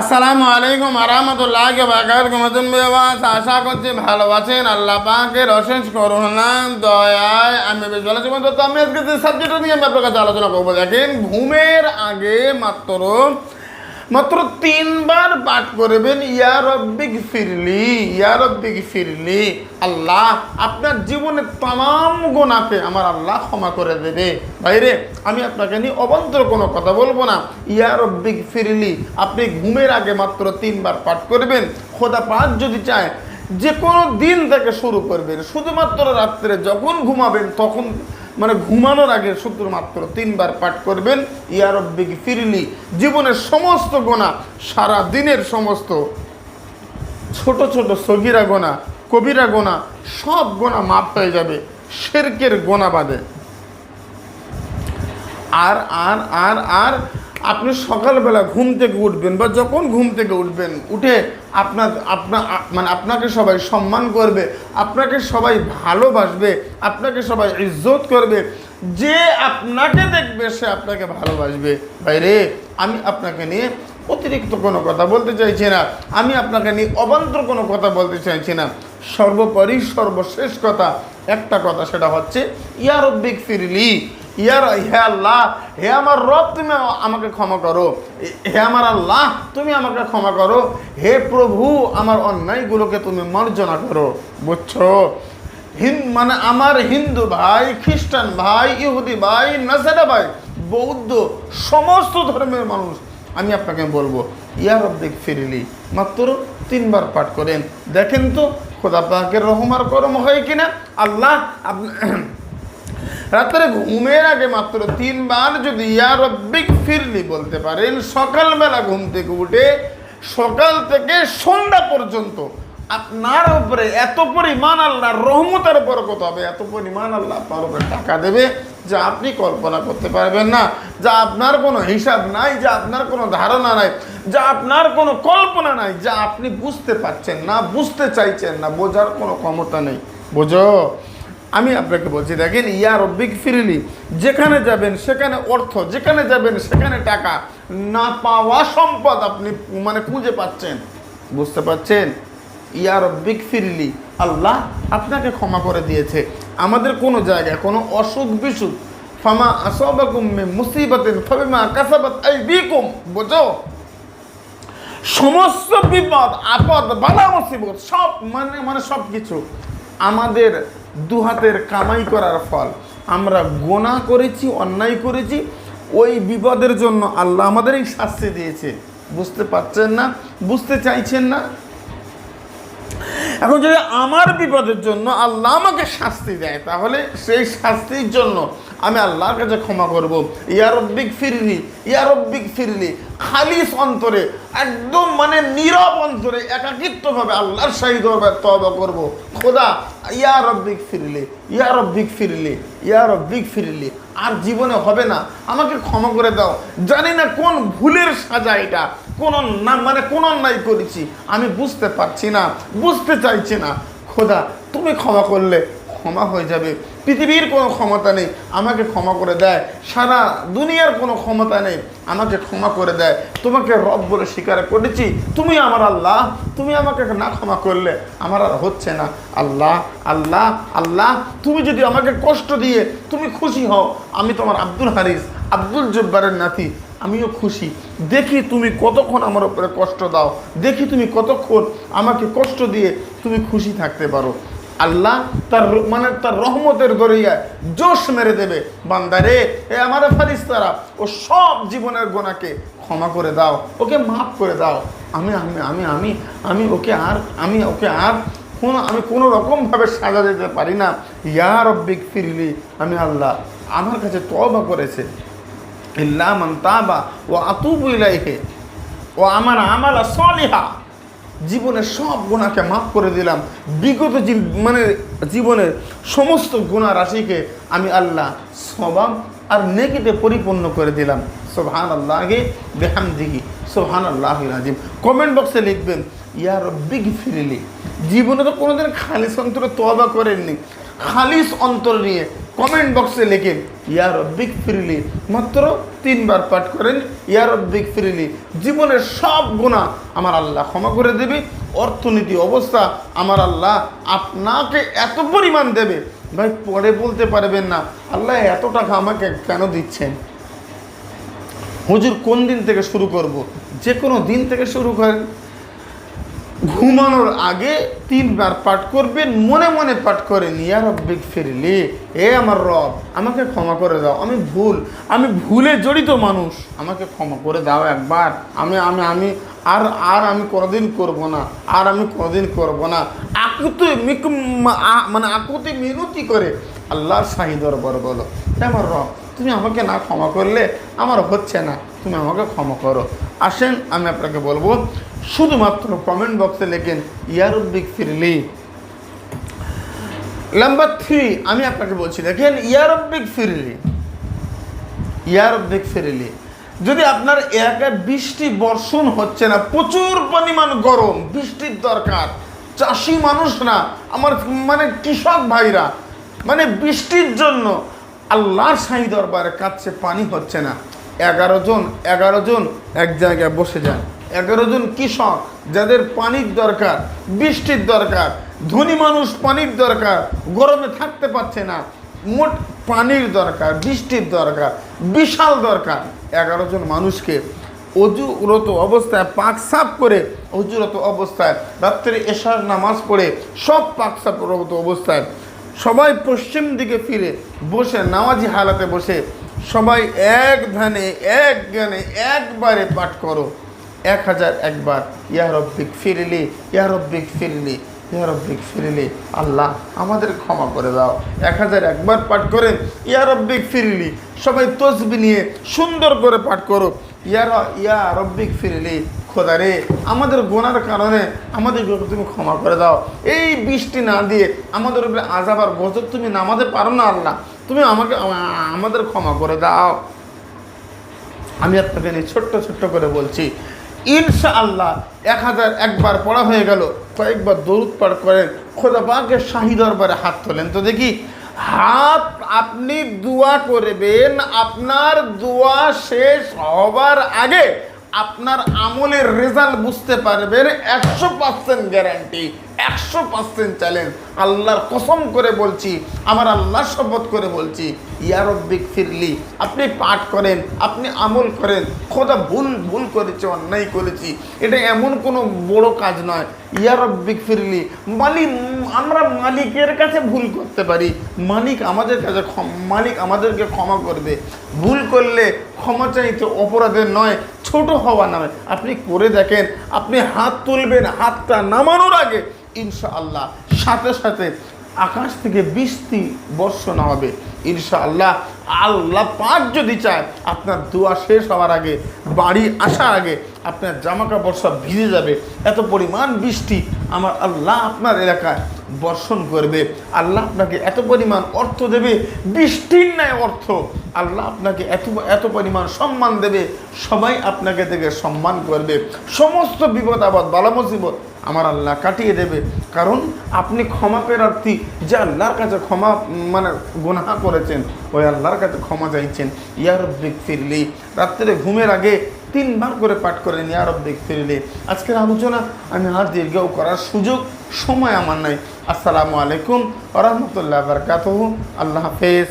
আসসালামু আলাইকুম আরহামতুল্লাহ বাকার নতুন বেবাস আশা করছি ভালো আছেন। আল্লাহ পাকের অশেষ করুণা, দয়ায় আমি বেশ ভালো আছি। আমি আজকে যে সাবজেক্ট নিয়ে আমি আপনার কাছে আলোচনা করব, দেখেন, ঘুমের আগে মাত্র মাত্র তিনবার পাঠ করবেন, ইয়া রব্বিক ফিরলি ইয়া রব্বিক ফিরলি আল্লাহ আপনার জীবনের তাম গোনাকে আমার আল্লাহ ক্ষমা করে দেবে। বাইরে আমি আপনাকে নিয়ে অবান্তর কোনো কথা বলব না। ইয়া রব্বিক ফিরলি আপনি ঘুমের আগে মাত্র তিনবার পাঠ করবেন। খোদা পাঠ যদি চায়, যে কোনো দিন থেকে শুরু করবেন। শুধুমাত্র রাত্রে যখন ঘুমাবেন, তখন মানে ঘুমানোর আগে শুধুমাত্র তিনবার পাঠ করবেন ইয়ারব্বিক ফিরলি জীবনের সমস্ত গোনা, সারা দিনের সমস্ত ছোট ছোট সগিরা গোনা, কবিরা গোনা, সব গোনা মাপ হয়ে যাবে, শেরকের গোনা বাদে। আর আর আর আর আপনি সকালবেলা ঘুম থেকে উঠবেন বা যখন ঘুম থেকে উঠবেন, উঠে আপনার আপনার মানে আপনাকে সবাই সম্মান করবে, আপনাকে সবাই ভালোবাসবে, আপনাকে সবাই ইজ্জত করবে, যে আপনাকে দেখবে সে আপনাকে ভালোবাসবে। বাইরে, আমি আপনাকে নিয়ে অতিরিক্ত কোনো কথা বলতে চাইছি না, আমি আপনাকে নিয়ে অবান্তর কোনো কথা বলতে চাইছি না। সর্বোপরি সর্বশেষ কথা, একটা কথা, সেটা হচ্ছে ইয়ারব্বিক ফিরলি ইয়ার, হে আল্লাহ, হে আমার রব, তুমি আমাকে ক্ষমা করো। হে আমার আল্লাহ, তুমি আমাকে ক্ষমা করো। হে প্রভু, আমার অন্যায়গুলোকে তুমি মার্জনা করো। বুঝছ? হিন মানে আমার হিন্দু ভাই, খ্রিস্টান ভাই, ইহুদি ভাই, নাসারা ভাই, বৌদ্ধ, সমস্ত ধর্মের মানুষ, আমি আপনাকে বলব ইয়া রব্বিক ফিরলি। মাত্র তিনবার পাঠ করেন। দেখেন তো, খোদা পাকের রহমার করম হয় কিনা? আল্লাহ রাত্রে ঘুমের আগে মাত্র তিনবার যদি ইয়া রব্বিক ফিরলি বলতে পারেন, সকালবেলা ঘুম থেকে উঠে সকাল থেকে সন্ধ্যা পর্যন্ত আপনার উপরে এত পরিমাণ আল্লাহ রহমতের বরকত হবে, এত পরিমাণ আল্লাহ আপনার উপরে টাকা দেবে যা আপনি কল্পনা করতে পারবেন না, যা আপনার কোনো হিসাব নাই, যা আপনার কোনো ধারণা নাই, যা আপনার কোনো কল্পনা নাই, যা আপনি বুঝতে পারছেন না, বুঝতে চাইছেন না, বোঝার কোনো ক্ষমতা নেই। বোঝো? আমি আপনাকে বলছি, দেখেন, ইয়া রব্বিক ফিরিলি যেখানে যাবেন সেখানে অর্থ, যেখানে যাবেন সেখানে টাকা। না পাওয়া সম্পদ আপনি মানে খুঁজে পাচ্ছেন। বুঝতে পাচ্ছেন ইয়া রব্বিক ফিরিলি আল্লাহ আপনাকে ক্ষমা করে দিয়েছে। আমাদের কোনো জায়গায় কোনো অসুখ বিসুখ, ফামা আসবাকুম মে মুসিবাতিন, ফাবিমা কাসাবাত আইদিকুম, বোঝো? সমস্ত বিপদ, আপদ, বালা মুসিবত, সব মানে মানে সব কিছু আমাদের দুহাতের কামাই করার ফল। আমরা গোনা করেছি, অন্যায় করেছি, ওই বিপদের জন্য আল্লাহ আমাদের এই শাস্তি দিয়েছে। বুঝতে পারছেন না? বুঝতে চাইছেন না? এখন যদি আমার বিপদের জন্য আল্লাহ আমাকে শাস্তি দেয়, তাহলে সেই শাস্তির জন্য আমি আল্লাহর কাছে ক্ষমা করব। ইয়ারব্বিক ফিরলি ইয়ারব্বিক ফিরলি। খালিস অন্তরে, একদম মানে নীরব অন্তরে, একাকিত্বভাবে আল্লাহর সাহিদ তবা করব। খোদা, ইয়া রব্বিক ফিরলি, ইয়া রব্বিক ফিরলি, ইয়া রব্বিক ফিরলি। আর জীবনে হবে না। আমাকে ক্ষমা করে দাও। জানি না কোন ভুলের সাজা এটা। কোন না মানে কোন অন্যায় করেছি। আমি বুঝতে পারছি না, বুঝতে চাইছি না। খোদা, তুমি ক্ষমা করলে ক্ষমা হয়ে যাবে। পৃথিবীর কোনো ক্ষমতা নেই, আমাকে ক্ষমা করে দেয়। সারা দুনিয়ার কোনো ক্ষমতা নেই, আমাকে ক্ষমা করে দেয়। তোমাকে রব বলে স্বীকার করেছি। তুমি আমার আল্লাহ, তুমি আমাকে না ক্ষমা করলে আমার আর হচ্ছে না। আল্লাহ আল্লাহ আল্লাহ, তুমি যদি আমাকে কষ্ট দিয়ে তুমি খুশি হও, আমি তোমার আব্দুল হারিস, আব্দুল জব্বারের নাতি আমিও খুশি। দেখি তুমি কতক্ষণ আমার উপরে কষ্ট দাও। দেখি তুমি কতক্ষণ আমাকে কষ্ট দিয়ে তুমি খুশি থাকতে পারো। আল্লাহ তার মানে তার রহমতের দরিয়ায় জোশ মেরে দেবে। বান্দারে, এ আমার ফারিস্তারা ও সব জীবনের গোনাকে ক্ষমা করে দাও, ওকে মাফ করে দাও। আমি আমি আমি আমি আমি ওকে আর, আমি ওকে আর কোনো, আমি কোনো রকমভাবে সাজা দিতে পারি না। ইয়া রব্বিক ফিরলি আমি আল্লাহ আমার কাছে তবা করেছে। ইল্লা মান তাবা ও আতুবু ইলাইহে। ও আমার আমালা সলিহা। জীবনের সব গুণাকে মাফ করে দিলাম। বিগত মানে জীবনের সমস্ত গুণা রাশিকে আমি আল্লাহ সবাব আর নেকিতে পরিপূর্ণ করে দিলাম। সোহান আল্লাহকে বেহাম দিঘি সোহান আল্লাহ আজিম কমেন্ট বক্সে লিখবেন ইয়ার বিগ ফিরিলি জীবনে তো কোনোদিন খালিস অন্তরে তোয়াবা করেননি। খালিস অন্তর নিয়ে কমেন্ট বক্সে লেখেন ইয়া রব্বিক ফিরলি মাত্র তিনবার পাঠ করেন, ইয়া রব্বিক ফিরলি জীবনের সব গুণা আমার আল্লাহ ক্ষমা করে দেবে, অর্থনীতি অবস্থা আমার আল্লাহ আপনাকে এত পরিমাণ দেবে। ভাই, পরে বলতে পারবেন না, আল্লাহ এত টাকা আমাকে কেন দিচ্ছেন? হুজুর কোন দিন থেকে শুরু করব? যে কোনো দিন থেকে শুরু করেন। ঘুমানোর আগে তিনবার পাঠ করবেন, মনে মনে পাঠ করেন, ইয়া রব্বিক ফিরলি এ আমার রব, আমাকে ক্ষমা করে দাও, আমি ভুল, আমি ভুলে জড়িত মানুষ, আমাকে ক্ষমা করে দাও একবার, আমি আমি আমি, আর আর আমি কোনোদিন করব না, আর আমি কোনোদিন করব না। আকুতি মানে আকুতি মিনতি করে আল্লাহর শাহি দরবার বলো আমার রব, তুমি আমাকে না ক্ষমা করলে আমার হচ্ছে না, তুমি আমাকে ক্ষমা করো। আসেন, আমি আপনাকে বলব শুধুমাত্র কমেন্ট বক্সে লেখেন ইয়ারুব্বিক ফিরলি। নাম্বার থ্রি আমি আপনাকে বলছি, দেখেন ইয়ারব্বিক ফিরলি। ইয়ারব্বিক ফিরলি। যদি আপনার এলাকায় বৃষ্টি, বর্ষণ হচ্ছে না, প্রচুর পরিমাণ গরম, বৃষ্টির দরকার, চাষি মানুষ না, আমার মানে কৃষক ভাইরা মানে বৃষ্টির জন্য আল্লাহর সাহি দরবারে কাছে পানি হচ্ছে না। এগারো জন এগারো জন এক জায়গায় বসে যান। এগারো জন কৃষক যাদের পানির দরকার, বৃষ্টির দরকার, ধনী মানুষ পানির দরকার, গরমে থাকতে পারছে না। মোট পানির দরকার, বৃষ্টির দরকার, বিশাল দরকার। এগারো জন মানুষকে অজুরত অবস্থায় পাক সাফ করে, অজুরত অবস্থায় রাত্রে এশার নামাজ পড়ে, সব পাক সাফরত অবস্থায় সবাই পশ্চিম দিকে ফিরে, বসে নামাজি হালাতে বসে, সবাই এক ধানে এক জ্ঞানে, একবারে পাঠ করো। এক হাজার একবার, ইয়া রব্বিক ফিরলি, ইয়া রব্বিক ফিরলি, ইয়া রব্বিক ফিরলি, আল্লাহ আমাদের ক্ষমা করে দাও। এক হাজার একবার পাঠ করেন, ইয়া রব্বিক ফিরলি, সবাই তসবি নিয়ে সুন্দর করে পাঠ করো ইয়ার ইয়া রব্বিক ফিরলি, খোদা রে, আমাদের গোনার কারণে আমাদের তুমি ক্ষমা করে দাও। এই বৃষ্টি না দিয়ে আমাদের উপরে আজাব আর গজব তুমি নামাতে পারো না, আল্লাহ। তুমি আমাকে, আমাদের ক্ষমা করে দাও। আমি আপনাকে নিয়ে ছোট্ট ছোট্ট করে বলছি ইনশা আল্লাহ এক হাজার একবার পড়া হয়ে গেল, কয়েকবার দরুদ পাঠ করেন, খোদা পাকে শাহি দরবারে হাত তোলেন। তো দেখি, হাত আপনি দোয়া করবেন, আপনার দোয়া শেষ হবার আগে আপনার আমলের রেজাল্ট বুঝতে পারবেন, একশো পার্সেন্ট গ্যারান্টি। একশো পার্সেন্ট চ্যালেঞ্জ আল্লাহর কসম করে বলছি, আমার আল্লাহর শপথ করে বলছি ইয়ারব্বিক ফিরলি আপনি পাঠ করেন, আপনি আমল করেন, খোদা ভুল ভুল করেছে, অন্যায় করেছি। এটা এমন কোনো বড় কাজ নয়। ইয়ারব্বিক ফিরলি মালিক, আমরা মালিকের কাছে ভুল করতে পারি। মালিক আমাদের কাছে মালিক আমাদেরকে ক্ষমা করবে। ভুল করলে ক্ষমা চাইতে অপরাধের নয়, ছোট হওয়া নয়। আপনি করে দেখেন, আপনি হাত তুলবেন, হাতটা নামানোর আগে ইনশাআল্লাহ সাথে সাথে আকাশ থেকে বৃষ্টি বর্ষণ হবে। ইনশাআল্লাহ আল্লাহ পাক যদি চায় আপনার দোয়া শেষ হওয়ার আগে, বাড়ি আসার আগে আপনার জামা কাপড় সব ভিজে যাবে। এত পরিমাণ বৃষ্টি আমার আল্লাহ আপনার এলাকায় বর্ষণ করবে। আল্লাহ আপনাকে এত পরিমাণ অর্থ দেবে, বৃষ্টির ন্যায় অর্থ। আল্লাহ আপনাকে এত এত পরিমাণ সম্মান দেবে, সবাই আপনাকে থেকে সম্মান করবে। সমস্ত বিপদ আবাদ বালা মুসিবত আমার আল্লাহ কাটিয়ে দেবে। কারণ আপনি ক্ষমা প্রার্থী, যে আল্লাহর কাছে ক্ষমা মানে গুনাহ করেছেন, ওই আল্লাহর কাছে ক্ষমা চাইছেন। ইয়ারব্বিক ফিরলি রাত্রে ঘুমের আগে তিনবার করে পাঠ করেন ইয়ারব্বিক ফিরলি আজকের আলোচনা আমি আর দীর্ঘ করার সুযোগ, সময় আমার নাই। আসসালামু আলাইকুম রহমতুল্লাহ বরকাত আল্লাহ হাফেজ।